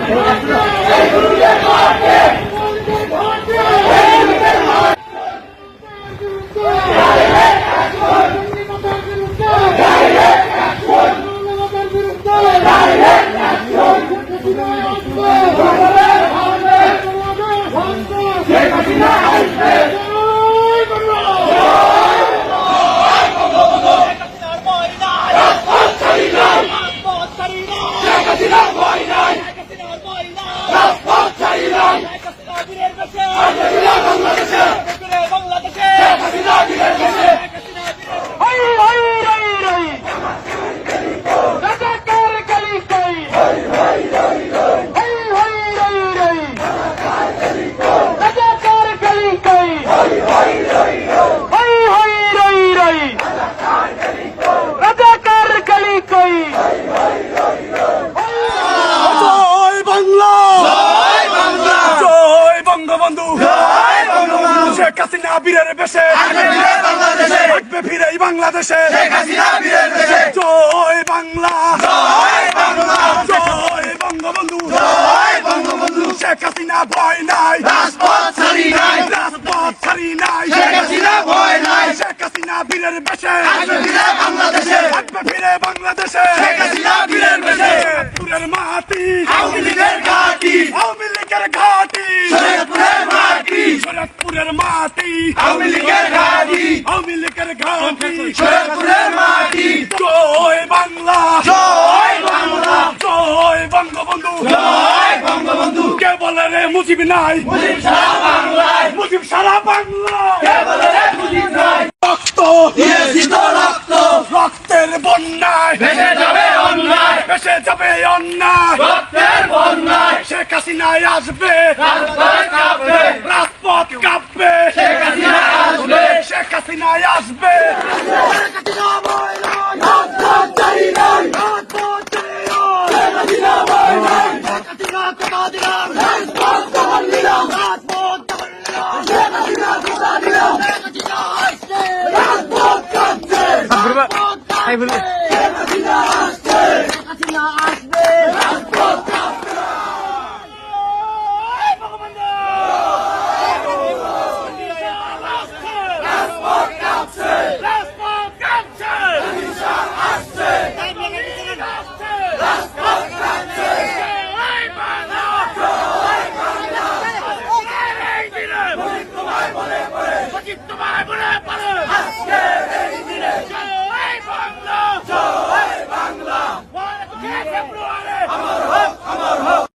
Vai, vai, vai! বাংলাদেশে ফিরে বাংলাদেশে। ফিরে বাংলাদেশে। শেখ হাসিনা বীরের দেশে জয় বাংলা। জয় বাংলা। জয় বঙ্গবন্ধু। শেখ হাসিনা ভয় নাই। রাজপথ ছাড়ি নাই। রাজপথ ছাড়ি নাই। শেখ হাসিনা ভয় নাই। শেখ হাসিনা বীরের বেশে। আসবে ফিরে বাংলাদেশে। আসবে ফিরে বাংলাদেশে। শেখ হাসিনা বীরের বেশে। পুরের মাটি। আওয়ামী লীগের ঘাঁটি। আওয়ামী লীগের ঘাটি। শরীয়তপুরের মাটি শরৎপুরের মাটি আওয়ামী লীগের ঘাঁটি আওয়ামী লীগের ঘাটি শরীয়তপুরের মাটি জয় বাংলা জয় বাংলা জয় বঙ্গবন্ধু জয় বঙ্গবন্ধু কে বলে রে মুজিব নাই মুজিব সারা বাংলায় মুজিব সারা বাংলা কে বলে রে মুজিব নাই রক্ত দিয়েছি তো রক্ত রক্তের বন্যায় ভেসে যাবে অন্যায় ভেসে যাবে অন্যায় রক্তের বন্যায় শেখ হাসিনায় আসবে রাজপথ কাঁপবে রাজপথ কাঁপবে শেখ হাসিনা আসবে। শেখ হাসিনায় আসবে। আমার